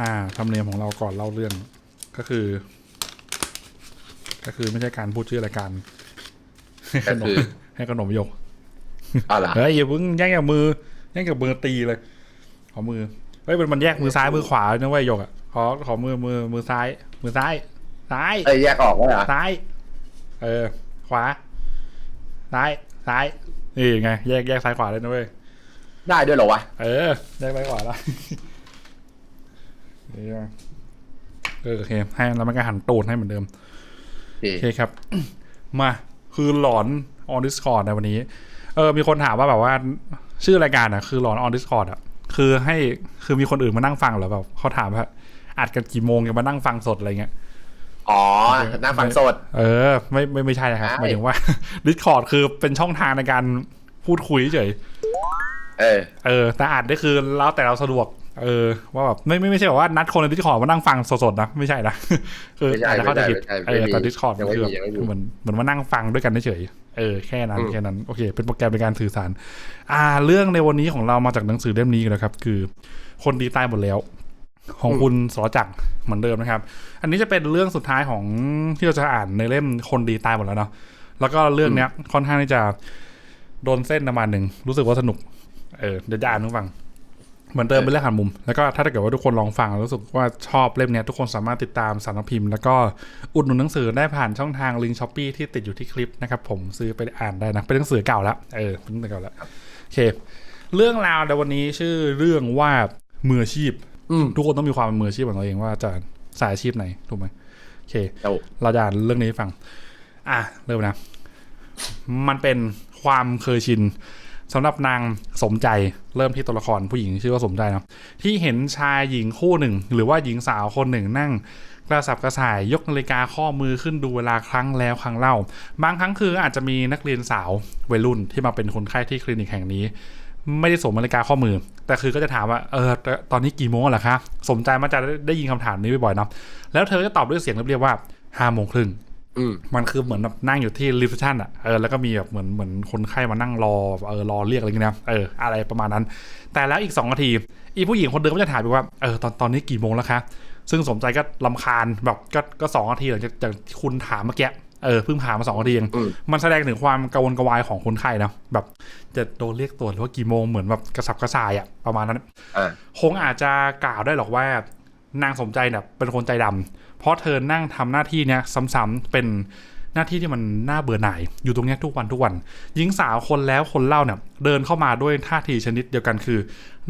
อ่าธรรมเนียมของเราก่อนเล่าเรื่องก็คือ ก็คือไม่ใช่การพูดชื่อรายการให้ขนก็มคือให้ขนมหยกเอาล่ะเฮ้ยอย่าเพิ่งแย่งกับมือแย่งกับมือตีเลย ขอมือเฮ้ยมันมันแยกมือซ้ายมือขวานะเว้ยหยกอะขอขอมือมือมือซ้าย มือซ้าย ซ้ายเอ้ยแยกออกแล้วเหรอซ้าย เออ ขวา ซ้ายซ้ายนี่ไงแยกแยกซ้ายขวาเลยนะเว้ยได้ด้วยเหรอวะเออแยกซ้ายขวาแล้ว นี่ไงเออโอเคให้แล้วมันก็หันตูดให้เหมือนเดิม โอเคโอเคครับ มาคือหลอน on Discord ในวันนี้ เออ มีคนถามว่าแบบว่า ชื่อรายการอะ คือหลอน on Discord อะ คือให้คือมีคนอื่นมานั่งฟังเหรอแบบเขาถามว่าอัดกันกี่โมงจะมานั่งฟังสดอะไรเงี้ยอ๋อนั่งฟังสด เออ ไม่ไม่ไม่ใช่นะครับใช่หมายถึงว่า Discord คือเป็นช่องทางในการพูดคุยเฉยเออ เออ แต่อัดได้คือแล้วแต่เราสะดวก เออว่าแบบไม่ไม่ไม่ใช่แบบว่านัดคนใน Discord มานั่งฟังสดๆนะไม่ใช่นะคือไม่ใช่อาจจะเข้าใจผิดไม่ใช่ไม่เอใช่อแต่ไม่มี Discord ยังมันไม่คือมียังไม่มีเหมือนเหมือนมานั่งฟังด้วยกันเฉยๆเออแค่นั้นอืมแค่นั้นโอเค เป็นโปรแกรมในการสื่อสาร อ่า เรื่องในวันนี้ของเรามาจากหนังสือเล่มนี้กันนะครับ คือ คนดีตายหมดแล้ว ของคุณสรจักรเหมือนเดิมนะครับ อันนี้จะเป็นเรื่องสุดท้ายของที่เราจะอ่านในเล่มคนดีตายหมดแล้วเนาะแล้วก็เรื่องเนี้ยค่อนข้างที่จะโดนเส้นประมาณหนึ่งรู้สึกว่าสนุกเออเดี๋ยวจะอ่านให้ฟัง เหมือนเดิมเป็นเรื่องหันมุม แล้วก็ถ้าเกิดว่าทุกคนลองฟังแล้วรู้สึกว่าชอบเล่มเนี้ยทุกคนสามารถติดตามสารพิมพ์ แล้วก็อุดหนุนหนังสือได้ผ่านช่องทางลิงก์ช้อปปีที่ติดอยู่ที่คลิปนะครับผมซื้อไปอ่านได้นะเป็นหนังสือเก่าแล้วเออเป็นหนังสือเก่าแล้วโอเค เรื่องราวในวันนี้ชื่อเรื่องว่ามืออาชีพอืมทุกคนต้องมีความเป็นมืออาชีพของตัวเองว่าจะสายอาชีพไหนถูกไหมโอเคเอาเราจะอ่านเรื่องนี้ให้ฟัง อะเริ่มนะ มันเป็นความเคยชิน สำหรับนางสมใจเริ่มที่ตัวละครผู้หญิงชื่อว่าสมใจนะที่เห็นชายหญิงคู่หนึ่ง หรือว่าหญิงสาวคนหนึ่งนั่งกระสับกระส่ายยกนาฬิกาข้อมือขึ้นดูเวลาครั้งแล้วครั้งเล่า บางครั้งคืออาจจะมีนักเรียนสาววัยรุ่นที่มาเป็นคนไข้ที่คลินิกแห่งนี้ ไม่ได้สวมนาฬิกาข้อมือ แต่คือก็จะถามว่าเออตอนนี้กี่โมงแล้วล่ะคะสมใจมักจะได้ยินคำถามนี้บ่อยๆเนาะแล้วเธอก็ตอบด้วยเสียงเรียบๆว่าห้าโมงครึ่ง มมันคือเหมือนแบบนั่งอยู่ที่รีเซพชันอะเออแล้วก็มีแบบเหมือนเหมือนคนไข้มานั่งรอเออรอเรียกอะไรเงี้ยนะเอออะไรประมาณนั้น แต่แล้วอีกสองนาทีอีผู้หญิงคนเดิมก็จะถามไปว่าเออตอนตอนนี้กี่โมงแล้วคะซึ่งสมใจก็ลำคาญแบบก็ก็สองนาทีหลังจากจากที่คุณถามเมื่อกี้เออเพิ่งผ่านมาสองนาทีเองอืมมันแสดงถึงความกังวลกระวายของคนไข้นะแบบจะโดนเรียกตรวจหรือว่ากี่โมงเหมือนแบบกระสับกระส่ายอะประมาณนั้นอ่าคงอาจจะกล่าวได้หรอกว่านางสมใจเนี่ยเป็นคนใจดำ เพราะเธอนั่งทำหน้าที่เนี้ยซ้ำๆเป็นหน้าที่ที่มันน่าเบื่อหน่ายอยู่ตรงเนี้ยทุกวันทุกวันหญิงสาวคนแล้วคนเล่าเนี่ยเดินเข้ามาด้วยท่าทีชนิดเดียวกันคือ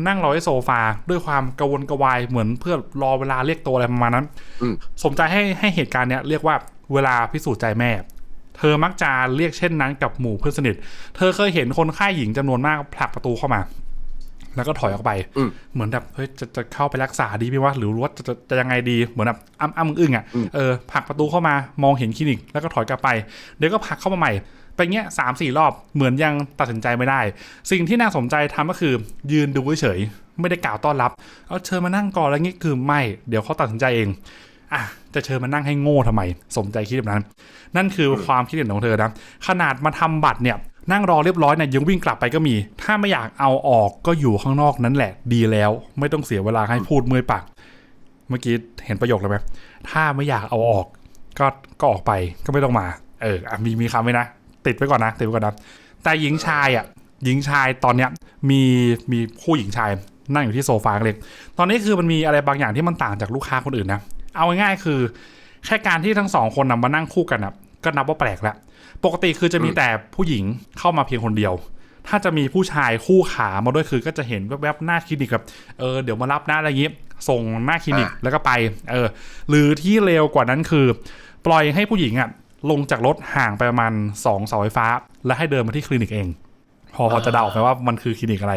นั่งรอที่โซฟาด้วยความกระวนกระวายเหมือนเพื่อรอเวลาเรียกตัวอะไรประมาณนั้นอืมสมใจให้ให้เหตุการณ์เนี้ยเรียกว่าเวลาพิสูจน์ใจแม่ เธอมักจะเรียกเช่นนั้นกับหมู่เพื่อนสนิท เธอเคยเห็นคนไข้หญิงจำนวนมากผลักประตูเข้ามา แล้วก็ถอยออกไปอืมเหมือนแบบเฮ้ยจะจะเข้าไปรักษาดีไหมวะหรือว่าจะจะจะยังไงดีเหมือนแบบอ้ำอ้ำอึ้งๆอะอืมเออผลักประตูเข้ามามองเห็นคลินิก แล้วก็ถอยกลับไปเดี๋ยวก็ผลักเข้ามาใหม่ไปเงี้ยสามสี่รอบเหมือนยังตัดสินใจไม่ได้ สิ่งที่นางสมใจทำก็คือ ยืนดูเฉยๆไม่ได้กล่าวต้อนรับเอาเชิญมานั่งก่อนแล้วงี้คือไม่เดี๋ยวเขาตัดสินใจเองอะจะเชิญมานั่งให้โง่ทำไม สมใจคิดแบบนั้น นั่นคือความคิดเห็นของเธอนะ ขนาดมาทำบัตรเนี่ย นั่งรอเรียบร้อยเนี่ยยังวิ่งกลับไปก็มี ถ้าไม่อยากเอาออกก็อยู่ข้างนอกนั่นแหละ ดีแล้ว ไม่ต้องเสียเวลาให้พูดเมื่อยปากเมื่อกี้เห็นประโยคเลยไหมถ้าไม่อยากเอาออก ก็ก็ออกไปก็ไม่ต้องมา เออมีมีคำไว้นะติดไว้ก่อนนะติดไว้ก่อนนะแต่หญิงชายอะหญิงชายตอนเนี้ยมีมีผู้หญิงชายนั่งอยู่ที่โซฟาเล็ก ตอนนี้คือมันมีอะไรบางอย่างที่มันต่างจากลูกค้าคนอื่นนะ เอาง่ายๆคือ แค่การที่ทั้งสองคนนำมานั่งคู่กันนะก็นับว่าแปลกแล้ว ปกติคือจะมีแต่ผู้หญิงเข้ามาเพียงคนเดียว ถ้าจะมีผู้ชายคู่ขามาด้วยคือ ก็จะเห็นแวบๆหน้าคลินิกแบบเออเดี๋ยวมารับหน้าอะไรอย่างงี้ส่งหน้าคลินิกแล้วก็ไป เออ หรือที่เร็วกว่านั้นคือ ปล่อยให้ผู้หญิงอะลงจากรถห่างไปประมาณสองเสาไฟฟ้า แล้วให้เดินมาที่คลินิกเอง พอพอจะเดาออกไหมว่ามันคือคลินิกอะไร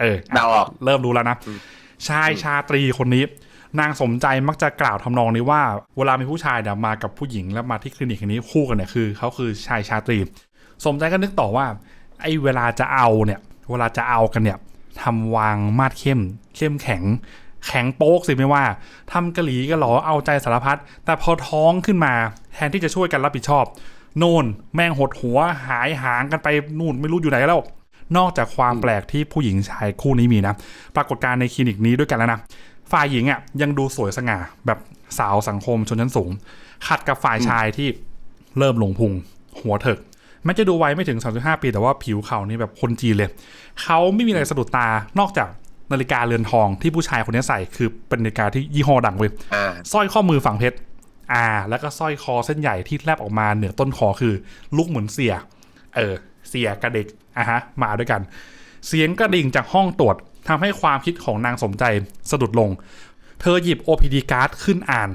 เออเดาออกเริ่มรู้แล้วนะชายชาตรีคนนี้ นางสมใจมักจะกล่าวทำนองนี้ว่า เวลามีผู้ชายเนี่ยมากับผู้หญิงแล้วมาที่คลินิกแห่งนี้คู่กันเนี่ยคือเขาคือชายชาตรี สมใจก็นึกต่อว่า ไอ้เวลาจะเอาเนี่ย เวลาจะเอากันเนี่ยทำวางมาดเข้ม เข้มแข็ง แข็งโป๊กสิไม่ว่าทำกะหลีกะหลอเอาใจสารพัดแต่พอท้องขึ้นมา แทนที่จะช่วยกันรับผิดชอบ โน่นแม่งหดหัวหายหางกันไปนู่นไม่รู้อยู่ไหนแล้วนอกจากความแปลกที่ผู้หญิงชายคู่นี้มีนะ ปรากฏการณ์ในคลินิกนี้ด้วยกันแล้วนะ ฝ่ายหญิงอะยังดูสวยสง่าแบบสาวสังคมชนชั้นสูง ขัดกับฝ่ายชายที่เริ่มลงพุง หัวเถิกแม้จะดูวัยไม่ถึง 35 ปีแต่ว่าผิวเขานี่แบบคนจีนเลย เขาไม่มีอะไรสะดุดตานอกจากนาฬิกาเรือนทองที่ผู้ชายคนนี้ใส่คือเป็นนาฬิกาที่ยี่ห้อดังเว้ยอ่าสร้อยข้อมือฝังเพชรอ่า แล้วก็สร้อยคอเส้นใหญ่ที่แลบออกมาเหนือต้นคอคือลูกเหมือนเสีย เออ เสียกับเด็กอะฮะ มาด้วยกัน เสียงกระดิ่งจากห้องตรวจ ทำให้ความคิดของนางสมใจสะดุดลง เธอหยิบ OPD card ขึ้นอ่าน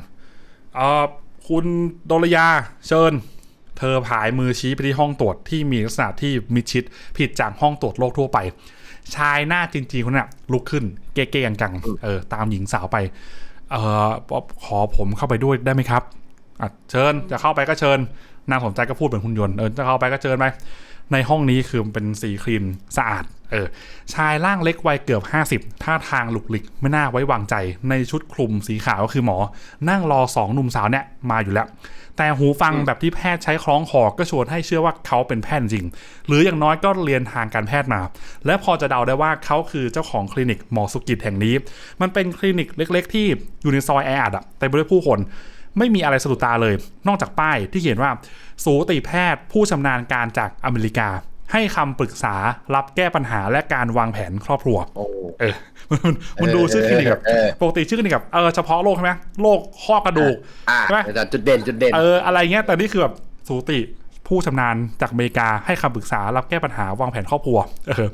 เอ่อคุณดลยาเชิญ เธอผายมือชี้ไปที่ห้องตรวจที่มีลักษณะที่มิดชิดผิดจากห้องตรวจโรคทั่วไป ชายหน้าจริงๆคนนั้นลุกขึ้น เก๊ๆกังๆเออตามหญิงสาวไปเอ่อขอผมเข้าไปด้วยได้ไหมครับอะเชิญจะเข้าไปก็เชิญ นางสนใจก็พูดเหมือนคุณยนต์เออจะเข้าไปก็เชิญไปในห้องนี้คือมันเป็นสีครีมสะอาด เออ ชายร่างเล็กวัยเกือบ 50 ท่าทางหลุกหลิกไม่น่าไว้วางใจ ในชุดคลุมสีขาวก็คือหมอ นั่งรอสองหนุ่มสาวเนี่ยมาอยู่แล้ว แต่หูฟังแบบที่แพทย์ใช้คล้องคอก็ชวนให้เชื่อว่าเขาเป็นแพทย์จริง หรืออย่างน้อยก็เรียนทางการแพทย์มา และพอจะเดาได้ว่าเขาคือเจ้าของคลินิกหมอสุกิจแห่งนี้ มันเป็นคลินิกเล็ก ๆ ที่อยู่ในซอยแออัดอะแต่ไปด้วยผู้คน ไม่มีอะไรสะดุดตาเลย นอกจากป้ายที่เขียนว่าสูติแพทย์ผู้ชำนาญการจากอเมริกา ให้คำปรึกษารับแก้ปัญหาและการวางแผนครอบครัวโอ้เออมันมันดูชื่อคลินิกแบบเออปกติชื่อคลินิกแบบเออเฉพาะโรคใช่ไหมโรคข้อกระดูกอ่าใช่ไหมแต่จุดเด่นจุดเด่นเอออะไรเงี้ยแต่นี่คือแบบสูติผู้ชำนาญจากอเมริกาให้คำปรึกษารับแก้ปัญหาวางแผนครอบครัวเออเออ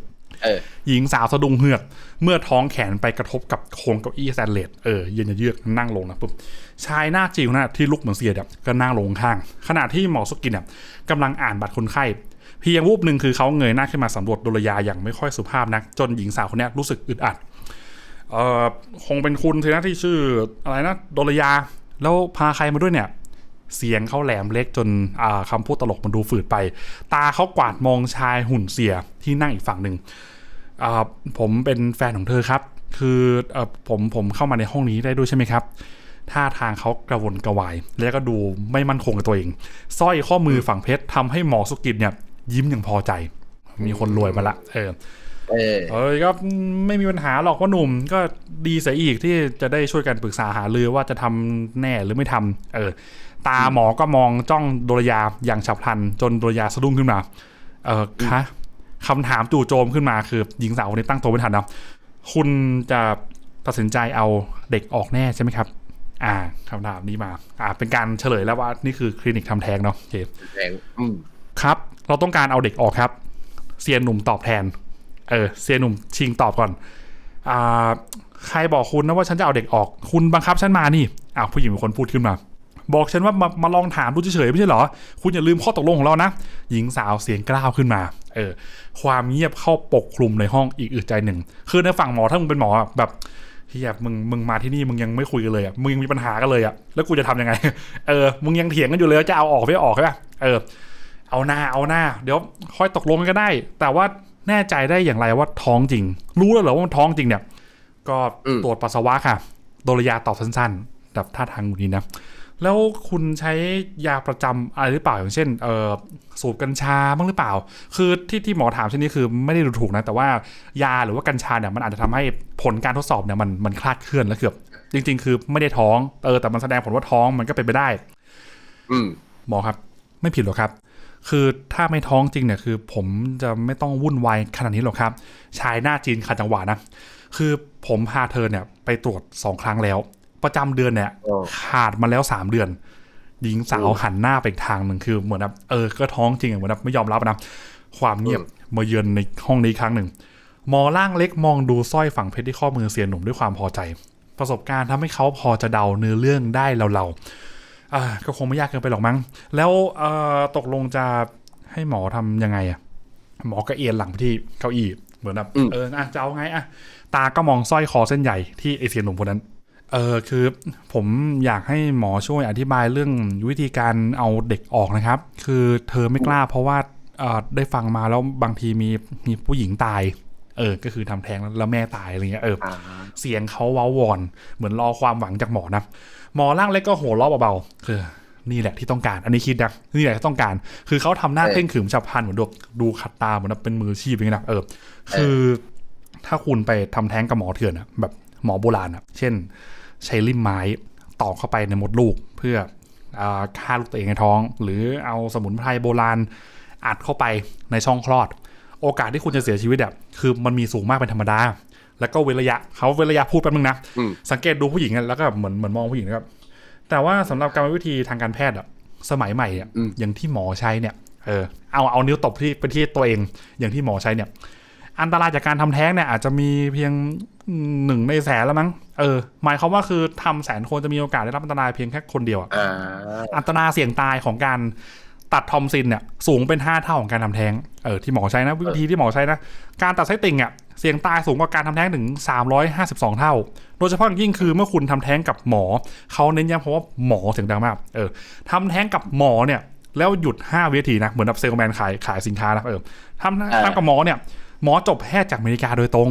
หญิงสาวสะดุ้งเฮือก เมื่อท้องแขนไปกระทบกับโครงเก้าอี้สแตนเลสเออเย็นเยือกนั่งลงนะปุ๊บชายหน้าจีวนะที่ลุกเหมือนเสียดก็นั่งลงข้าง ขณะที่หมอสุกินเนี่ยกำลังอ่านบัตรคนไข้เพียงวูบหนึ่งคือเขาเงยหน้าขึ้นมาสำรวจดุลยาอย่างไม่ค่อยสุภาพนัก จนหญิงสาวคนนี้รู้สึกอึดอัดเออคงเป็นคุณสินะที่ชื่ออะไรนะดลยาแล้วพาใครมาด้วยเนี่ย เสียงเขาแหลมเล็กจนอ่าคำพูดตลกมันดูฝืดไป ตาเขากวาดมองชายหุ่นเสียที่นั่งอีกฝั่งหนึ่งอ่าผมเป็นแฟนของเธอครับ คือเอ่อผมผมเข้ามาในห้องนี้ได้ด้วยใช่ไหมครับท่าทางเขากระวนกระวาย แล้วก็ดูไม่มั่นคงกับตัวเองสร้อยข้อมือฝั่งเพชรทำให้หมอสุกิจเนี่ย ยิ้มอย่างพอใจ มีคนรวยมาละ เออ เออเอ้ยก็ไม่มีปัญหาหรอกว่าหนุ่ม ก็ดีเสียอีกที่จะได้ช่วยกันปรึกษาหารือว่าจะทำแน่หรือไม่ทำเออ ตาหมอก็มองจ้องโดรยาอย่างฉับพลัน จนโดรยาสะดุ้งขึ้นมา เออคะคำถามจู่โจมขึ้นมาคือหญิงสาวคนนี้ตั้งตัวไม่ทันนะคุณจะตัดสินใจเอาเด็กออกแน่ใช่ไหมครับ อ่าคำถามนี้มา อ่า เป็นการเฉลยแล้วว่านี่คือคลินิกทำแท้งเนาะโอเคแรงอืมครับ เราต้องการเอาเด็กออกครับ เซียนหนุ่มตอบแทน เออ เซียนหนุ่มชิงตอบก่อน อ่า ใครบอกคุณนะว่าฉันจะเอาเด็กออก คุณบังคับฉันมานี่อ้าวผู้หญิงเป็นคนพูดขึ้นมา บอกฉันว่ามามาลองถามดูเฉยๆไม่ใช่เหรอ คุณอย่าลืมข้อตกลงของเรานะ หญิงสาวเสียงกล้าวขึ้นมาเออความเงียบเข้าปกคลุมในห้องอีกอึดใจหนึ่ง คือในฝั่งหมอถ้ามึงเป็นหมออะแบบเฮียมึงมึงมาที่นี่มึงยังไม่คุยกันเลยอะมึงยังมีปัญหากันเลยอะแล้วกูจะทำยังไงเออมึงยังเถียงกันอยู่เลยว่าจะเอาออกไม่ออกใช่ปะเออเอาหน้าเอาหน้า เดี๋ยวค่อยตกลงกันก็ได้ แต่ว่าแน่ใจได้อย่างไรว่าท้องจริง รู้แล้วเหรอว่ามันท้องจริงเนี่ย ก็อืมตรวจปัสสาวะค่ะ โดรยาตอบสั้นๆแบบท่าทางอย่างนี้นะ แล้วคุณใช้ยาประจำอะไรหรือเปล่าอย่างเช่นเอ่อสูบกัญชาบ้างหรือเปล่า คือที่ที่หมอถามเช่นนี้คือไม่ได้ดูถูกนะ แต่ว่ายาหรือว่ากัญชาเนี่ยมันอาจจะทำให้ผลการทดสอบเนี่ยมันมันคลาดเคลื่อนและเกือบจริง ๆ คือไม่ได้ท้องเออแต่มันแสดงผลว่าท้องมันก็เป็นไปได้ อืมหมอครับ ไม่ผิดหรอกครับ คือถ้าไม่ท้องจริงเนี่ยคือ ผมจะไม่ต้องวุ่นวายขนาดนี้หรอกครับ ชายหน้าจีนขัดจังหวะนะคือผมพาเธอเนี่ยไปตรวจสองครั้งแล้ว ประจำเดือนเนี่ยโอ้ขาดมาแล้วสามเดือน หญิงสาวหันหน้าไปอีกทางหนึ่งคือเหมือนแบบเออก็ท้องจริงอะเหมือนแบบไม่ยอมรับนะความเงียบมาเยือนในห้องนี้อีกครั้งหนึ่งหมอร่างเล็กมองดูสร้อยฝังเพชรที่ข้อมือเสียหนุ่มด้วยความพอใจ ประสบการณ์ทำให้เขาพอจะเดาเนื้อเรื่องได้เราๆอ่าก็คงไม่ยากเกินไปหรอกมั้ง แล้วเอ่อตกลงจะให้หมอทำยังไงอะหมอก็เอียนหลังไปที่เก้าอี้เหมือนแบบอืมเอออะจะเอาไงอะตาก็มองสร้อยคอเส้นใหญ่ที่ไอเสียหนุ่มคนนั้น เออคือผมอยากให้หมอช่วยอธิบายเรื่องวิธีการเอาเด็กออกนะครับ คือเธอไม่กล้าเพราะว่าเอ่อได้ฟังมาแล้วบางทีมีมีผู้หญิงตาย เออ ก็คือทำแท้งแล้วแม่ตายอะไรเงี้ยเอออ่าเสียงเขาเว้าวอน เหมือนรอความหวังจากหมอนะหมอร่างเล็กก็หัวเราะเบาๆคือนี่แหละที่ต้องการ อันนี้คิดนะนี่แหละที่ต้องการ คือเขาทำหน้าเออเพ่งขรึมฉับพลันเหมือนดูดูขัดตาเหมือนแบบเป็นมืออาชีพอย่างนี้นะเออ คือถ้าคุณไปทำแท้งกับหมอเถื่อนอะแบบหมอโบราณอะเช่น ใช้ริมไม้ตอกเข้าไปในมดลูกเพื่ออาฆ่าลูกตัวเองในท้อง หรือเอาสมุนไพรโบราณอัดเข้าไปในช่องคลอด โอกาสที่คุณจะเสียชีวิตอะคือมันมีสูงมากเป็นธรรมดา แล้วก็เว้นระยะเขาเว้นระยะพูดแป๊บนึงนะอืมสังเกตดูผู้หญิงอะแล้วก็เหมือนเหมือนมองผู้หญิงนะครับ แต่ว่าสำหรับกรรมวิธีทางการแพทย์อะสมัยใหม่อะอืมอย่างที่หมอใช้เนี่ยเออเอาเอานิ้วตบที่ไปที่ตัวเองอย่างที่หมอใช้เนี่ย อันตรายจากการทำแท้งเนี่ยอาจจะมีเพียง หนึ่งในแสนแล้วมั้ง เออ หมายความว่าคือทำแสนคนจะมีโอกาสได้รับอันตรายเพียงแค่คนเดียวอะอ่าอัตราเสี่ยงตายของการตัดทอมซินเนี่ยสูงเป็น5เท่าของการทำแท้ง เออที่หมอใช้นะ วิธีที่หมอใช้นะ การตัดไส้ติ่งอะเสี่ยงตายสูงกว่าการทำแท้งถึง 352 เท่า โดยเฉพาะอย่างยิ่งคือเมื่อคุณทำแท้งกับหมอ เขาเน้นย้ำเพราะว่าหมอเสียงดังมาก เออทำแท้งกับหมอเนี่ย แล้วหยุด 5 วินาทีนะ เหมือนแบบเซลแมนขายขายสินค้านะ เออทำเออทำกับหมอเนี่ย หมอจบแพทย์จากอเมริกาโดยตรง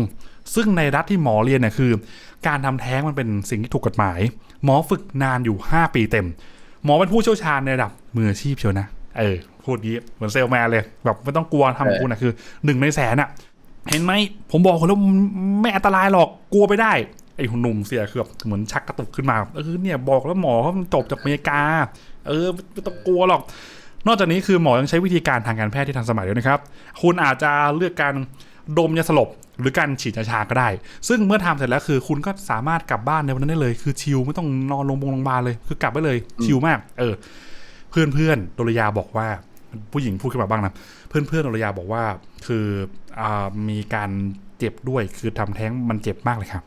ซึ่งในรัฐที่หมอเรียนเนี่ยคือ การทำแท้งมันเป็นสิ่งที่ถูกกฎหมาย หมอฝึกนานอยู่ 5 ปีเต็ม หมอเป็นผู้เชี่ยวชาญในระดับมืออาชีพเชียวนะเออพูดงี้เหมือนเซลแมนเลยแบบไม่ต้องกลัวทำกับคุณนะคือหนึ่งในแสนอะเห็นไหมผมบอกคุณแล้วมันไม่อันตรายหรอกกลัวไปได้ไอ้หนุ่มเสียคือแบบเหมือนชักกระตุกขึ้นมาเออเนี่ยบอกแล้วหมอเขาจบจากอเมริกา เออไม่ต้องกลัวหรอก นอกจากนี้คือหมอยังใช้วิธีการทางการแพทย์ที่ทันสมัยด้วยนะครับ คุณอาจจะเลือกการดมยาสลบ หรือการฉีดยาชาก็ได้ ซึ่งเมื่อทำเสร็จแล้วคือ คุณก็สามารถกลับบ้านในวันนั้นได้เลย คือชิลไม่ต้องนอนโรงพยาบาลเลย คือกลับไปเลยชิลมาก เออ เพื่อนเพื่อนๆโดรยาบอกว่า ผู้หญิงพูดขึ้นมาบ้างนะเพื่อนเพื่อนๆโดรยาบอกว่า คืออมีการเจ็บด้วย คือทำแท้งมันเจ็บมากเลยครับ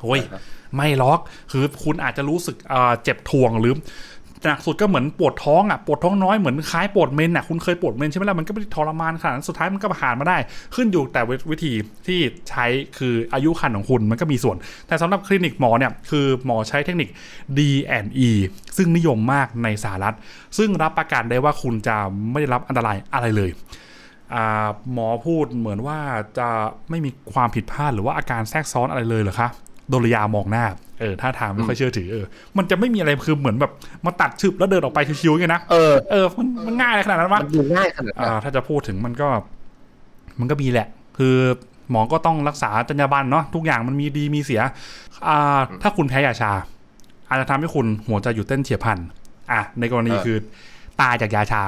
โอ้ยไม่ล็อก คือคุณอาจจะรู้สึกเจ็บทวงหรือ หนักสุดก็เหมือนปวดท้องอะปวดท้องน้อยเหมือนคล้ายปวดเมนอะคุณเคยปวดเมนใช่ไหมล่ะมันก็ไม่ได้ทรมานขนาดนั้นสุดท้ายมันก็ผ่านมาได้ ขึ้นอยู่แต่วิธีที่ใช้คืออายุคันของคุณมันก็มีส่วน แต่สำหรับคลินิกหมอเนี่ยคือหมอใช้เทคนิค D&E ซึ่งนิยมมากในสหรัฐ ซึ่งรับประกันได้ว่าคุณจะไม่ได้รับอันตรายอะไรเลยหมอพูดเหมือนว่าจะไม่มีความผิดพลาดหรือว่าอาการแทรกซ้อนอะไรเลยเหรอคะ โดรยามองหน้าเออท่าทางไม่ค่อยเชื่อถือเออมันจะไม่มีอะไรคือเหมือนแบบมาตัดชึบแล้วเดินออกไปชิวๆไงนะเออเออมันมันง่ายอะไรขนาดนั้นวะมันดูง่ายขนาดนั้นอ่าถ้าจะพูดถึงมันก็ มันก็มีแหละ คือหมอก็ต้องรักษาจรรยาบรรณเนาะทุกอย่างมันมีดีมีเสียอ่าถ้าคุณแพ้ยาชา อาจจะทำให้คุณหัวใจหยุดเต้นเฉียบพลันอะในกรณีคือตายจากยาชา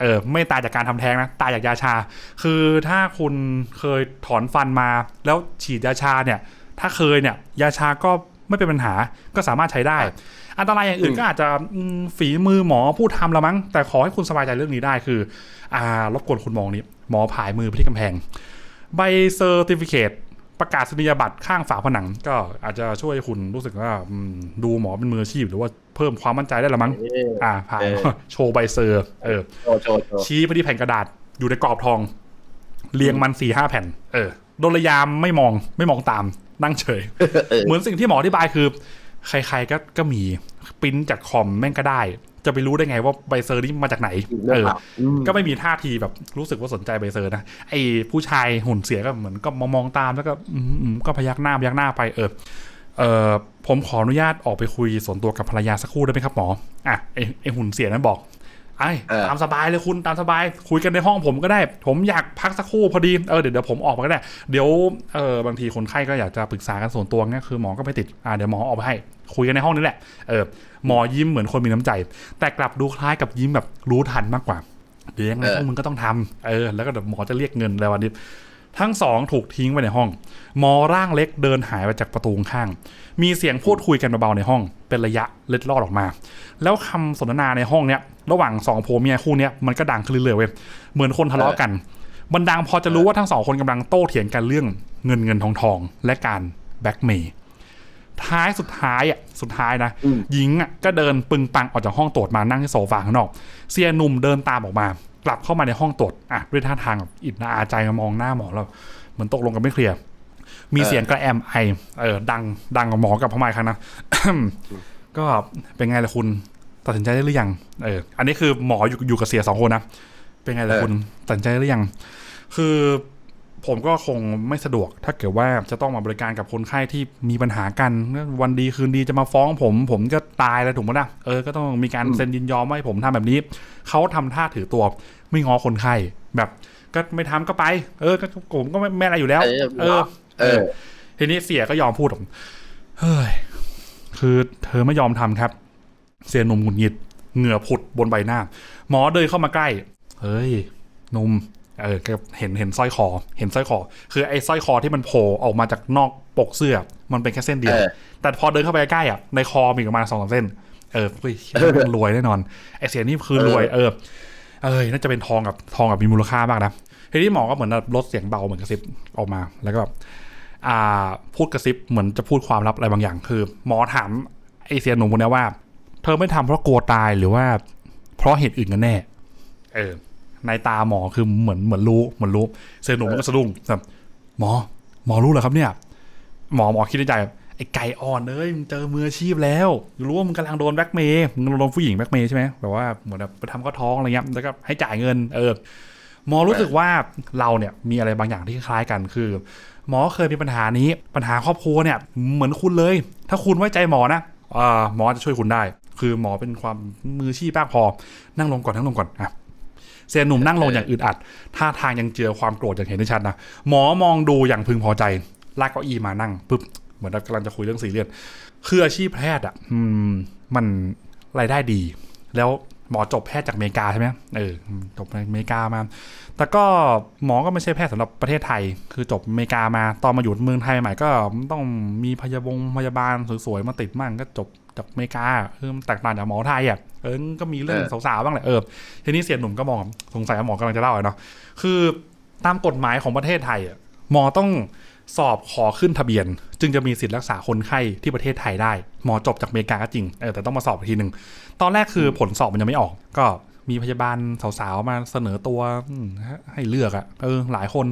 เออไม่ตายจากการทำแท้งนะตายจากยาชา คือถ้าคุณเคยถอนฟันมาแล้วฉีดยาชาเนี่ย ถ้าเคยเนี่ย ยาชาก็ไม่เป็นปัญหาก็สามารถใช้ได้ อันตรายอย่างอื่นก็อาจจะอืมฝีมือหมอผู้ทำละมั้ง แต่ขอให้คุณสบายใจเรื่องนี้ได้คือ อ่ารบกวนคุณมองนี้ หมอผายมือไปที่กำแพง ใบเซอร์ติฟิเคตประกาศนียบัตรข้างฝาผนัง ก็อาจจะช่วยให้คุณรู้สึกว่าอืมดูหมอเป็นมืออาชีพ หรือว่าเพิ่มความมั่นใจได้ละมั้งเอออ่าผ่านเออโชว์ใบเซอร์เออโชว์โชว์โชว์ชี้ไปที่แผ่นกระดาษอยู่ในกรอบทอง เรียงมันสี่ห้าแผ่น เออโดนระยามไม่มองไม่มองตาม นั่งเฉยเออเหมือนสิ่งที่หมออธิบายคือ ใครๆก็ก็มีปริ้นจากคอมแม่งก็ได้ จะไปรู้ได้ไงว่าใบเซอร์นี่มาจากไหน เออมก็ไม่มีท่าทีแบบรู้สึกว่าสนใจใบเซอร์นะไอ้ผู้ชายหุ่นเสียก็เหมือนก็มามองตามแล้วก็อืมอืมก็พยักหน้าพยักหน้าไปเออเออผมขออนุญาตออกไปคุยส่วนตัวกับภรรยาสักครู่ได้ไหมครับหมออะไอ้ไอ้หุ่นเสียนั้นบอก ไอ้เออตามสบายเลยคุณตามสบาย คุยกันในห้องผมก็ได้ ผมอยากพักสักครู่พอดีเออเดี๋ยวเดี๋ยวผมออกมาก็ได้ เดี๋ยวเออบางทีคนไข้ก็อยากจะปรึกษากันส่วนตัวเนี่ยคือหมอก็ไม่ติดอ่าเดี๋ยวหมอออกไปให้ คุยกันในห้องนี้แหละเออหมอยิ้มเหมือนคนมีน้ำใจ แต่กลับดูคล้ายกับยิ้มแบบรู้ทันมากกว่าเดี๋ยวยังไงเออพวกมึงก็ต้องทำเออแล้วก็เดี๋ยวหมอจะเรียกเงินแล้ววันนี้ ทั้งสองถูกทิ้งไว้ในห้อง หมอร่างเล็กเดินหายไปจากประตูข้าง มีเสียงพูดคุยกันเบาๆในห้อง เป็นระยะเล็ดลอดออกมา แล้วคำสนทนาในห้องเนี้ยระหว่างสองผัวเมียคู่เนี้ยมันก็ดังขึ้นเรื่อยๆเว้ยเหมือนคนทะเลาะกันมันดังพอจะรู้ว่าทั้งสองคนกำลังโต้เถียงกันเรื่องเงินเงินทองทองและการแบล็กเมย์ท้ายสุดท้ายอะสุดท้ายนะอืมหญิงอะก็เดินปึงปังออกจากห้องตรวจมานั่งที่โซฟาข้างนอก เสียหนุ่มเดินตามออกมา กลับเข้ามาในห้องตรวจอะด้วยท่าทางอิดอาใจมองหน้าหมอแล้วเหมือนตกลงกันไม่เคลียร์มีเสียงกระแอมไอเออดังดังกับหมอกับพ่อไม้ครั้งนะก็เป็นไงล่ะคุณตัดสินใจได้หรือยังเอออันนี้คือหมออยู่อยู่กับเสียสองคนนะเป็นไงล่ะคุณตัดสินใจได้หรือยังคือ ผมก็คงไม่สะดวก ถ้าเกิดว่าจะต้องมาบริการกับคนไข้ที่มีปัญหากัน วันดีคืนดีจะมาฟ้องผม ผมก็ตายแล้วถูกไหมล่ะเออก็ต้องมีการเซ็นยินยอมให้ผมทำแบบนี้ เขาทำท่าถือตัวไม่ง้อคนไข้แบบ ก็ไม่ทำก็ไป เออก็ผมก็ไม่อะไรอยู่แล้ว เออ เออ ทีนี้เสียก็ยอมพูดผมเฮ้ยคือเธอไม่ยอมทำครับ เสียหนุ่มหงุดหงิดเหงื่อผุดบนใบหน้า หมอเดินเข้ามาใกล้ เฮ้ยหนุ่ม เออก็เห็นเห็นสร้อยคอ เห็นสร้อยคอ คือไอ้สร้อยคอที่มันโผล่ออกมาจากนอกปกเสื้อ มันเป็นแค่เส้นเดียวเออแต่พอเดินเข้าไปใกล้อะ ในคอมีประมาณสองสามเส้น เออเฮ้ยมันรวยแน่นอน ไอ้เสียนี่คือรวย เออ เอ้ยน่าจะเป็นทองกับทองกับมีมูลค่ามากนะทีนี้หมอก็เหมือนแบบลดเสียงเบาเหมือนกระซิบออกมา แล้วก็แบบอ่า พูดกระซิบเหมือนจะพูดความลับอะไรบางอย่าง คือ หมอถามไอเสียหนุ่มคนนี้ว่า เธอไม่ทำเพราะกลัวตายหรือว่า เพราะเหตุอื่นกันแน่ เออ ในตาหมอคือเหมือนเหมือนรู้เหมือนรู้เสียหนุ่มมันก็สะดุ้งแบบหมอ หมอรู้เหรอครับเนี่ย หมอหมอคิดในใจไอ้ไก่อ่อนเอ้ยมึงเจอมืออาชีพแล้วรู้ว่ามึงกำลังโดนแบล็กเมย์มึงโดนผู้หญิงแบล็กเมย์ใช่ไหมแบบว่าเหมือนแบบไปทำก็ท้องอะไรเงี้ยแล้วก็ให้จ่ายเงินเออหมอรู้สึกว่าเราเนี่ยมีอะไรบางอย่างที่คล้ายกันคือ หมอเคยมีปัญหานี้ปัญหาครอบครัวเนี่ย เหมือนคุณเลย ถ้าคุณไว้ใจหมอนะอ่าหมอจะช่วยคุณได้ คือหมอเป็นความมืออาชีพมากพอนั่งลงก่อนนั่งลงก่อนอะ เซียนหนุ่มนั่งลงอย่างอึดอัดท่าทางยังเจือความโกรธอย่างเห็นได้ชัดนะหมอมองดูอย่างพึงพอใจลากเก้าอี้มานั่งปุ๊บเหมือนกำลังจะคุยเรื่องซีเรียสคืออาชีพแพทย์อะมันรายได้ดี แล้วหมอจบแพทย์จากอเมริกาใช่ไหมเออจบในอเมริกามา แต่ก็หมอก็ไม่ใช่แพทย์สำหรับประเทศไทย คือจบอเมริกามา ตอนมาอยู่เมืองไทยใหม่ก็ต้องมีพยาบงพยาบาลสวยๆมาติดมั่งก็จบ จากอเมริกาคือมันแตกต่างจากหมอไทยอะเออก็มีเรื่องเออสาวๆบ้างแหละเออทีนี้เสียหนุ่มก็มองสงสัยว่าหมอกำลังจะเล่าอะเนาะคือตามกฎหมายของประเทศไทยอะหมอต้องสอบขอขึ้นทะเบียน จึงจะมีสิทธิ์รักษาคนไข้ที่ประเทศไทยได้ หมอจบจากอเมริกาก็จริงเออแต่ต้องมาสอบอีกทีหนึ่งตอนแรกคือผลสอบมันยังไม่ออก ก็มีพยาบาลสาวๆมาเสนอตัวอืมให้เลือกอะเออหลายคน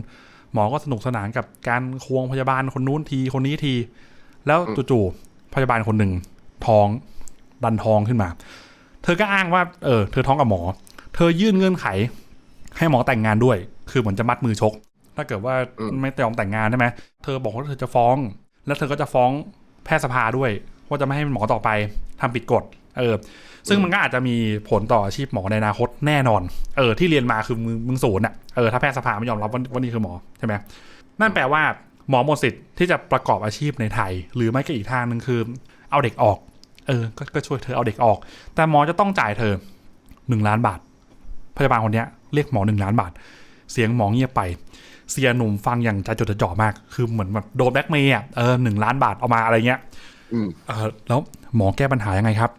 หมอก็สนุกสนานกับการควงพยาบาลคนนู้นทีคนนี้ที แล้วจู่ๆพยาบาลคนหนึ่ง ท้องดันท้องขึ้นมา เธอก็อ้างว่าเออเธอท้องกับหมอ เธอยื่นเงื่อนไข ให้หมอแต่งงานด้วย คือเหมือนจะมัดมือชก ถ้าเกิดว่าอืมไม่ยอมแต่งงานใช่ไหมเธอบอกว่าเธอจะฟ้อง แล้วเธอก็จะฟ้องแพทยสภาด้วยว่าจะไม่ให้หมอต่อไปทำผิดกฎเออ ซึ่งมันก็อาจจะมีผลต่ออาชีพหมอในอนาคตแน่นอน เออ ที่เรียนมาคือมึงมึงศูนย์อะ เออ ถ้าแพทยสภาไม่ยอมรับว่าว่านี่คือหมอใช่ไหม นั่นแปลว่าหมอหมดสิทธิ์ที่จะประกอบอาชีพในไทย หรือไม่ก็อีกทางหนึ่งคือ เอาเด็กออก เออก็ก็ช่วยเธอเอาเด็กออก แต่หมอจะต้องจ่ายเธอหนึ่งล้านบาท พยาบาลคนเนี้ยเรียกหมอหนึ่งล้านบาท เสียงหมอเงียบไป เสียหนุ่มฟังอย่างใจจดใจจ่อมาก คือเหมือนแบบโดนแบล็กเมย์อะ เออหนึ่งล้านบาทเอามาอะไรเงี้ยอืมเออแล้วหมอแก้ปัญหายังไงครับ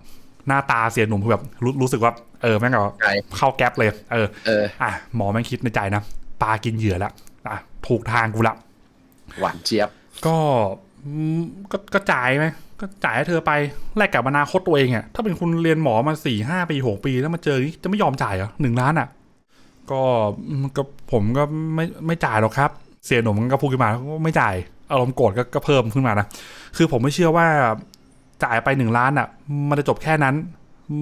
หน้าตาเสียหนุ่มคือแบบรู้รู้สึกว่า เออแม่งก็ใช่เข้าแก๊ปเลย เออ เออ อะหมอแม่งคิดในใจนะ ปลากินเหยื่อละอะถูกทางกูละ หวานเจี๊ยบ ก็อืมก็ก็จ่ายไหม ก็จ่ายให้เธอไปแลกกับอนาคตตัวเองอะถ้าเป็นคุณเรียนหมอมาสี่ห้าปีหกปีแล้วมาเจอจะไม่ยอมจ่ายเหรอหนึ่งล้านอะก็ก็ผมก็ไม่ไม่จ่ายหรอกครับ เสียหนุ่มมันก็พูดขึ้นมาก็ไม่จ่ายอารมณ์โกรธก็ก็เพิ่มขึ้นมานะคือผมไม่เชื่อว่าจ่ายไปหนึ่งล้านอะ มันจะจบแค่นั้น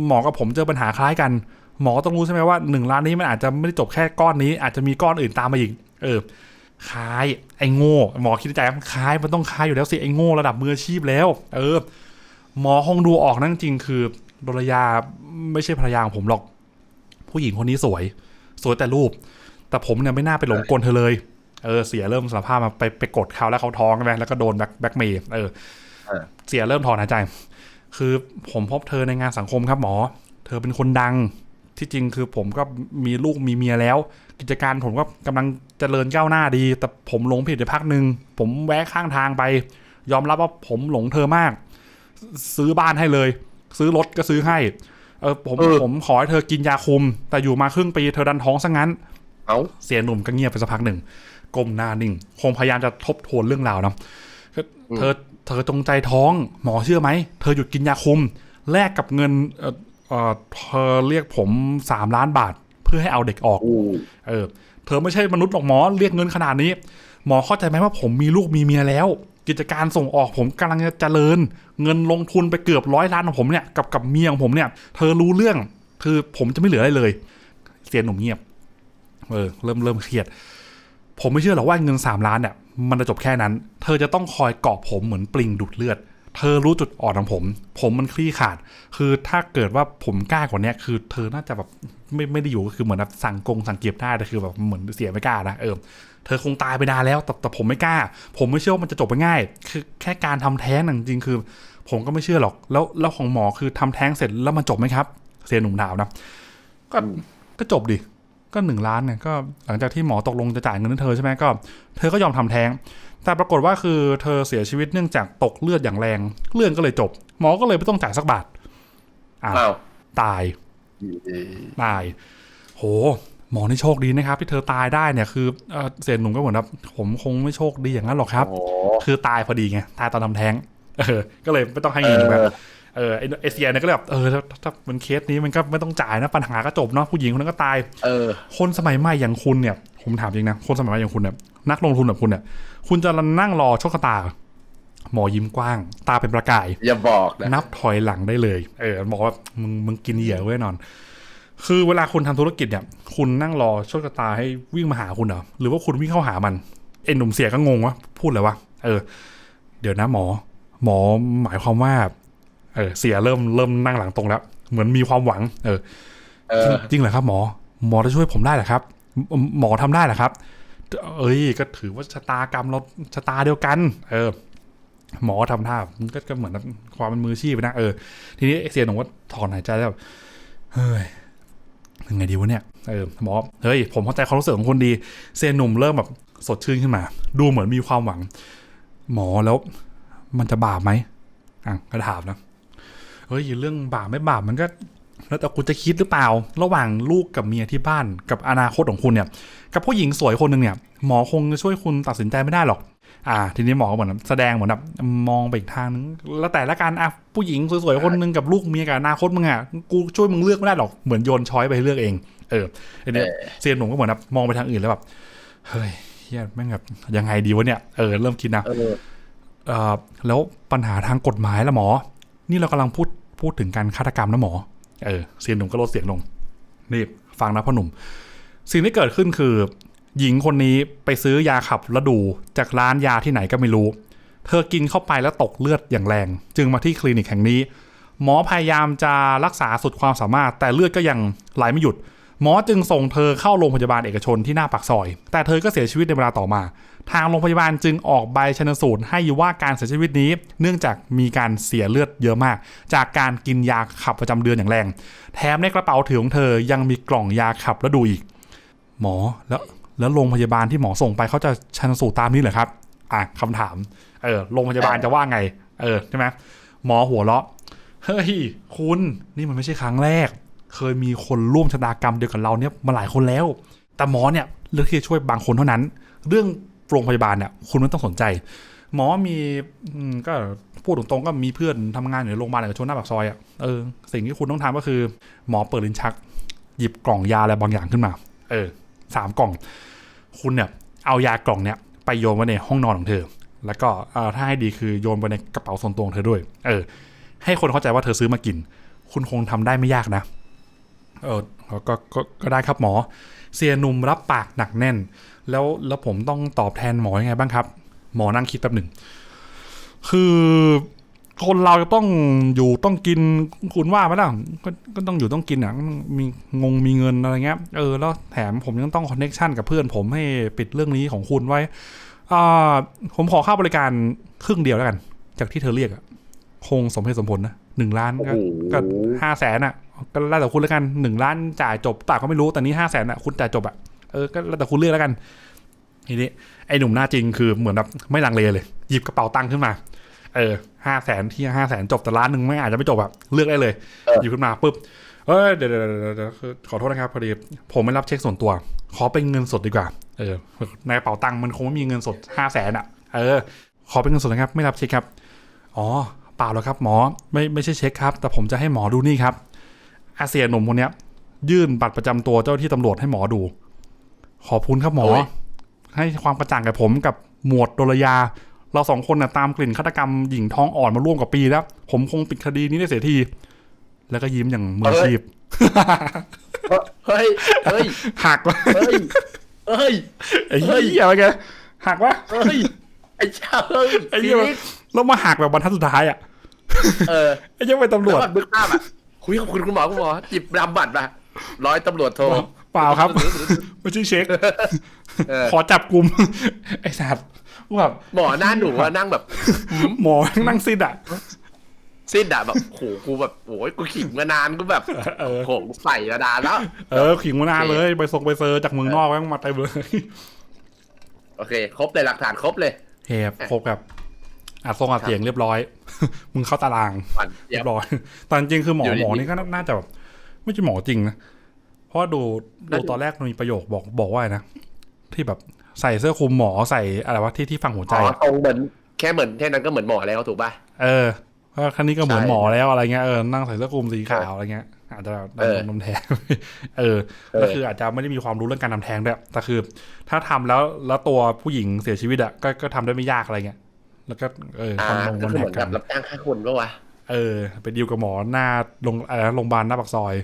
หมอกับผมเจอปัญหาคล้ายกัน หมอต้องรู้ใช่ไหมว่าหนึ่งล้านนี้มันอาจจะไม่ได้จบแค่ก้อนนี้ อาจจะมีก้อนอื่นตามมาอีก เออ คล้ายไอ้โง่หมอคิดในใจว่าคล้ายมันต้องคล้ายอยู่แล้วสิไอ้โง่ระดับมืออาชีพแล้ว เออ หมอคงดูออกนั่นจริงคือดรยาไม่ใช่ภรรยาของผมหรอก ผู้หญิงคนนี้สวย สวยแต่รูป แต่ผมเนี่ยไม่น่าไปหลงกลเธอเลย เออ เสียเริ่มสารภาพมาไปไปกดเขาแล้วเขาท้องใช่ไหมแล้วก็โดนแบ็คแบ็คเมย์เออเออเสียเริ่มถอนหายใจ คือผมพบเธอในงานสังคมครับหมอ เธอเป็นคนดัง ที่จริงคือผมก็มีลูกมีเมียแล้ว กิจการผมก็กำลังเจริญก้าวหน้าดี แต่ผมหลงผิดไปพักหนึ่งผมแวะข้างทางไป ยอมรับว่าผมหลงเธอมาก ซื้อบ้านให้เลย ซื้อรถก็ซื้อให้เออผมเออผมขอให้เธอกินยาคุม แต่อยู่มาครึ่งปีเธอดันท้องซะงั้น เอ้าเสียหนุ่มก็เงียบไปสักพักหนึ่งก้มหน้านิ่ง คงพยายามจะทบทวนเรื่องราวเนาะคืออืมเธอเธอจงใจท้องหมอเชื่อไหม เธอหยุดกินยาคุม แลกกับเงินเออเออเธอเรียกผมสามล้านบาท เพื่อให้เอาเด็กออกอู้เออ เธอไม่ใช่มนุษย์หรอกหมอเรียกเงินขนาดนี้ หมอเข้าใจไหมว่าผมมีลูกมีเมียแล้ว กิจการส่งออกผมกำลังจะเจริญ เงินลงทุนไปเกือบร้อยล้านของผมเนี่ยกับกับเมียของผมเนี่ย เธอรู้เรื่อง คือผมจะไม่เหลืออะไรเลย เสียหนุ่มเงียบ เออ เริ่มเริ่มเครียด ผมไม่เชื่อหรอกว่าเงินสามล้านเนี่ยมันจะจบแค่นั้น เธอจะต้องคอยเกาะผมเหมือนปลิงดูดเลือด เธอรู้จุดอ่อนของผม ผมมันคลี่ขาด คือถ้าเกิดว่าผมกล้ากว่านี้คือ เธอน่าจะแบบไม่ไม่ได้อยู่ก็คือเหมือนแบบสั่งกงสั่งเก็บได้แต่คือแบบเหมือนเสียไม่กล้านะเออเธอคงตายไปนานแล้วแต่แต่ผมไม่กล้า ผมไม่เชื่อว่ามันจะจบไปง่าย คือแค่การทำแท้งจริงๆคือ ผมก็ไม่เชื่อหรอก แล้วแล้วของหมอคือทำแท้งเสร็จแล้วมันจบไหมครับ เสียหนุ่มถามนะก็ก็จบดิ ก็หนึ่งล้านเนี่ยก็หลังจากที่หมอตกลงจะจ่ายเงินให้เธอใช่ไหมก็ เธอก็ยอมทำแท้ง แต่ปรากฏว่าคือเธอเสียชีวิตเนื่องจากตกเลือดอย่างแรง เรื่องก็เลยจบ หมอก็เลยไม่ต้องจ่ายสักบาทอ่าอ้าวตายตาย โห หมอนี่โชคดีนะครับ ที่เธอตายได้เนี่ยคือเอ่อเสียหนุ่มก็เหมือนแบบผมคงไม่โชคดีอย่างนั้นหรอกครับโอ้คือตายพอดีไงตายตอนทำแท้งเออก็เลยไม่ต้องให้เงินถูกไหม เออเออไอไอเสียเนี่ยก็เลยแบบเออถ้าถ้ามันเคสนี้มันก็ไม่ต้องจ่ายนะปัญหาก็จบเนาะผู้หญิงคนนั้นก็ตายเออ คนสมัยใหม่อย่างคุณเนี่ย ผมถามจริงนะคนสมัยใหม่อย่างคุณเนี่ยนักลงทุนแบบคุณเนี่ย คุณจะนั่งรอโชคชะตา หมอยิ้มกว้าง ตาเป็นประกาย อย่าบอกนะนับถอยหลังได้เลยเออบอกว่ามึงมึงกินเหยื่อไว้แน่นอน คือเวลาคุณทำธุรกิจเนี่ย คุณนั่งรอโชคชะตาให้วิ่งมาหาคุณเหรอหรือว่าคุณวิ่งเข้าหามันไอ้หนุ่มเสียก็งงวะพูดเลยวะเออ เดี๋ยวนะหมอ หมอหมายความว่า เออเสียเริ่มเริ่มนั่งหลังตรงแล้ว เหมือนมีความหวัง เออเอจริงอจริงเหรอครับ หมอ หมอจะช่วยผมได้เหรอครับ หมหมอทำได้เหรอครับ เอ้ย ก็ถือว่าชะตากรรมเราชะตาเดียวกัน เออ หมอทำท่ามันก็ก็เหมือนความเป็นมืออาชีพไปนะเออทีนี้ไอ้เสียหนุ่มก็ถอนหายใจแล้วแบบเฮ้ยยังไงดีวะเนี่ยเออหมอเฮ้ยผมเข้าใจความรู้สึกของคุณดี เซียนหนุ่มเริ่มแบบสดชื่นขึ้นมา ดูเหมือนมีความหวัง หมอแล้ว มันจะบาปไหมอะก็ถามนะ เฮ้ยเรื่องบาปไม่บาปมันก็แล้วแต่คุณจะคิดหรือเปล่า ระหว่างลูกกับเมียที่บ้านกับอนาคตของคุณเนี่ยกับผู้หญิงสวยคนหนึ่งเนี่ยหมอคงจะช่วยคุณตัดสินใจไม่ได้หรอก อ่า ทีนี้หมอก็เหมือนแสดงเหมือนแบบมองไปอีกทางนึงแล้วแต่ละการอะผู้หญิงสวยๆคนหนึ่งกับลูกเมียกับอนาคตมึงอะกูช่วยมึงเลือกไม่ได้หรอกเหมือนโยนช้อยไปให้เลือกเอง เออทีนี้เออเซียนหนุ่มก็เหมือนแบบมองไปทางอื่นแล้วแบบเฮ้ยเฮียแม่งแบบยังไงดีวะเนี่ยเออเริ่มคิดนะเออเอ่อแล้วปัญหาทางกฎหมายละหมอ นี่เรากำลังพูดพูดถึงการฆาตกรรมนะหมอ เออ เสียงหนุ่มก็ลดเสียงลง นี่ฟังนะพ่อหนุ่ม สิ่งที่เกิดขึ้นคือ หญิงคนนี้ไปซื้อยาขับระดูจากร้านยาที่ไหนก็ไม่รู้ เธอกินเข้าไปแล้วตกเลือดอย่างแรง จึงมาที่คลินิกแห่งนี้ หมอพยายามจะรักษาสุดความสามารถ แต่เลือดก็ยังไหลไม่หยุด หมอจึงส่งเธอเข้าโรงพยาบาลเอกชนที่หน้าปากซอย แต่เธอก็เสียชีวิตในเวลาต่อมา ทางโรงพยาบาลจึงออกใบชันสูตรให้ว่าการเสียชีวิตนี้ เนื่องจากมีการเสียเลือดเยอะมาก จากการกินยาขับประจำเดือนอย่างแรง แถมในกระเป๋าถือของเธอยังมีกล่องยาขับแล้วดูอีก หมอแล้วแล้วโรงพยาบาลที่หมอส่งไปเขาจะชันสูตรตามนี้เหรอครับอะคำถามเออโรงพยาบาลจะว่าไง เออใช่ไหมหมอหัวเราะเฮ้ยคุณนี่มันไม่ใช่ครั้งแรก เคยมีคนร่วมชะตากรรมเดียวกับเราเนี่ยมาหลายคนแล้ว แต่หมอเนี่ยเลือกที่จะช่วยบางคนเท่านั้น เรื่องโรงพยาบาลเนี่ยคุณไม่ต้องสนใจ หมอมีอก็พูดตรงๆก็มีเพื่อนทำงานอยู่ในโรงพยาบาลเอกชนหน้าปากซอยอะ่ะเออสิ่งที่คุณต้องทำก็คือ หมอเปิดลิ้นชัก หยิบกล่องยาอะไรบางอย่างขึ้นมา เออสามกล่อง คุณเนี่ยเอายากล่องเนี่ยไปโยนไว้ในห้องนอนของเธอ แล้วก็ถ้าให้ดีคือโยนไปในกระเป๋าส่วนตัวของเธอด้วย เออ ให้คนเข้าใจว่าเธอซื้อมากิน คุณคงทำได้ไม่ยากนะ เออก็ก็ก็ได้ครับหมอ เสียหนุ่มรับปากหนักแน่น แล้วแล้วผมต้องตอบแทนหมอยังไงบ้างครับ หมอนั่งคิดแป๊บหนึ่ง คือคนเราจะต้องอยู่ต้องกินคุณว่าไหมล่ะก็ก็ต้องอยู่ต้องกินอะมีงงมีเงินอะไรเงี้ยเออแล้วแถมผมยังต้องคอนเน็ชันกับเพื่อนผมให้ปิดเรื่องนี้ของคุณไว้อ่าผมขอค่าบริการครึ่งเดียวแล้วกัน จากที่เธอเรียกอะคงสมเหตุสมผลนะหนึ่งล้านโอ้ก็โหก็ห้าแสนอะ ก็แล้วแต่คุณแล้วกันหนึ่งล้านจ่ายจบต่างก็ไม่รู้แต่นี้ห้าแสนอะคุณจ่ายจบอะเออก็แล้วแต่คุณเลือกแล้วกันทีนี้ไอ้หนุ่มหน้าจริงคือเหมือนแบบไม่ลังเลเลย หยิบกระเป๋าตังค์ขึ้นมา เออห้าแสนที่ห้าแสนจบแต่ล้านหนึ่งไม่อาจจะไม่จบอะเลือกได้เลยเออหยิบขึ้นมาปุ๊บเอ้ยเดี๋ยวเดี๋ยวเดี๋ยวเดี๋ยวคือขอโทษนะครับพอดีผมไม่รับเช็คส่วนตัว ขอเป็นเงินสดดีกว่า เออในกระเป๋าตังค์มันคงไม่มีเงินสดห้าแสนอะเออ ขอเป็นเงินสดนะครับ ไม่รับเช็คครับ อ๋อเปล่าแล้วครับ หมอไม่ไม่ใช่เช็คครับ แต่ผมจะให้หมอดูนี่ครับ อาเซียหนุ่มคนเนี้ยยื่นบัตรประจำตัวเจ้าหน้าที่ตำรวจให้หมอดู ขอบคุณครับหมอโอ้ยให้ความกระจ่างแก่ผมกับหมวดโดรยา เราสองคนน่ะตามกลิ่นฆาตกรรมหญิงท้องอ่อนมาร่วมกับปีแล้ว ผมคงปิดคดีนี้ได้เสียที แล้วก็ยิ้มอย่างมืออาชีพเฮ้ยเฮ้ยหักวะเฮ้ยเฮ้ยไอ้เหี้ยอะไรแกหักวะเฮ้ยไอ้เจ้าเฮ้ยไอ้เหี้ยชีวิตแล้วมาหักแบบบรรทัดสุดท้ายอะเออไอ้ยังเป็นตำรวจแล้แบบนึกภาพอะ คุยขอบคุณคุณหมอคุณหมอจิบรำบัตรมาร้อยตำรวจโทรเปล่าครับ ไม่ใช่เช็คเออขอจับกลุ่มไอ้สัตว์กูแบบหมอหน้าหนูอะนั่งแบบ หมอนั่งซิดอะสิ้นอะแบบโหกูแบบโอ้ยกูขิงมานานกูแบบเออโหกูใส่มานานแล้ว เออขิงมานานเลยไปส่งไปเซอร์จากเมืองนอกแม่งมาเต็มเลยโอเค ครบเลยหลักฐานครบเลยเฮฟครบกับ อัดทรงอัดเสียงเรียบร้อย มึงเข้าตารางฝันเยี่เรียยมบร้อยแต่จริงๆคือหมออยู่ดีๆหมอนี่ก็น่าจะแบบไม่ใช่หมอจริงนะเพราะว่าดูดูตอนแรกมันมีประโยคบอกบอกว่าอะไรนะที่แบบใส่เสื้อคลุมหมอใส่อะไรวะที่ที่ฝังหัวใจอ๋ออะตรงเหมือนแค่เหมือนแค่นั้นก็เหมือนหมอแล้วถูกป่ะเออเพราะคันนี้ก็เหมือนใช่หมอแล้วอะไรเงี้ยเออนั่งใส่เสื้อคลุมสีขาวอะไรเงี้ยอาจจะแบบเออดำนมแทงเออเออ ก็คืออาจจะไม่ได้มีความรู้เรื่องการทำแท้งด้วยแต่คือ ถ้าทำแล้วแล้วตัวผู้หญิงเสียชีวิตอะก็ก็ทำได้ไม่ยากอะไรเงี้ย แล้วก็เอออ่าคอนลงก็คอนคือแทเหคมือนกักันบรับจ้างค่าคนปะวะเออ ไปดีลกับหมอหน้าโรงอะไรนะโรงพยาบาลหน้าปากซอย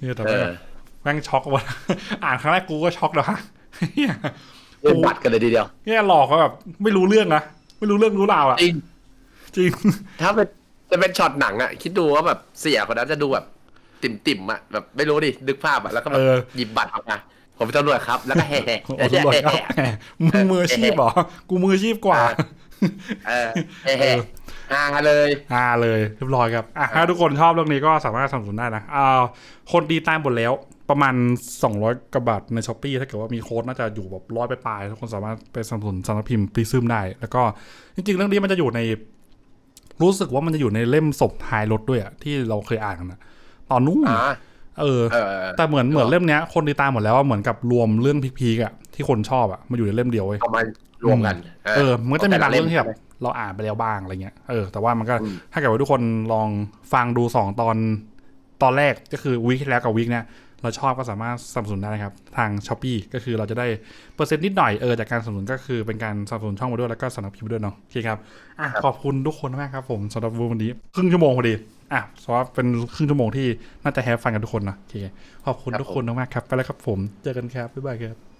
นี่แต่เอว่าอแม่งช็อกว่ะอ่านครั้งแรกกูก็ช็อกแล้วฮะเหี้ยเล่นบัตรกันเลยทีเดียวเนี่ยหลอกเขาแบบไม่รู้เรื่องนะไม่รู้เรื่องรู้ราวอะจริงจริง ถ้าเป็นจะเป็นช็อตหนังอะคิดดูว่าแบบเสียคนนั้นจะดูแบบ ติ่มติ่มๆอะแบบไม่รู้ดินึกภาพอะแล้วก็แบเอบอหยิบบัตรออกมาผมเป็นตำรวจครับ แล้วก็แห่โอ้ตำรวจก็แหมมึงมืออาชีพเหรอ กูมืออาชีพกว่า เออแห่ฮาเลยอ่าเลยเรียบร้อยครับอะถ้าทุกคนชอบเรื่องนี้ก็สามารถสนับสนุนได้นะอ่าคนดีตามหมดแล้วประมาณ 200กว่าบาทในช้อปปีถ้าเกิดว่ามีโค้ดน่าจะอยู่แบบร้อยปลายๆทุกคนสามารถไปสนับสนุนสำนักพิมพ์ปรีซึมได้ แล้วก็จริง ๆ เรื่องนี้มันจะอยู่ใน รู้สึกว่ามันจะอยู่ในเล่มศพท้ายรถด้วยอะที่เราเคยอ่านกันนะตอนนู้นอ่าเออเออ แต่เหมือนเหมือนเล่มเนี้ย คนดีตามหมดแล้วอะเหมือนกับรวมเรื่องพีคๆอะที่คนชอบอะมาอยู่ในเล่มเดียวเว้ยเอามา รวมกัน เออ มันก็จะมีบางเรื่องที่แบบแต่ละเราอ่านไปแล้วบ้างอะไรเงี้ย เออ แต่ว่ามันก็อืมถ้าเกิดว่าทุกคนลองฟังดูสองตอน ตอนแรกก็คือวีคที่แล้วกับวีคเนี้ยเราชอบก็สามารถสนับสนุนได้นะครับ ทางช้อปปีก็คือเราจะได้เปอร์เซ็นต์นิดหน่อยเออจากการสนับสนุนก็คือเป็นการสนับสนุนช่องมาด้วยแล้วก็สนับพิมพ์ด้วยเนาะโอเคครับอะขอบคุณทุกคนมากครับผมสำหรับวันนี้ครึ่งชั่วโมงพอดีอะสำหรับเป็นครึ่งชั่วโมงที่น่าจะแฮปฟังกันทุกคนเนาะโอเคขอบคุณทุกคนมากๆครับไปแล้วครับผม เจอกันครับบ๊ายบายครับ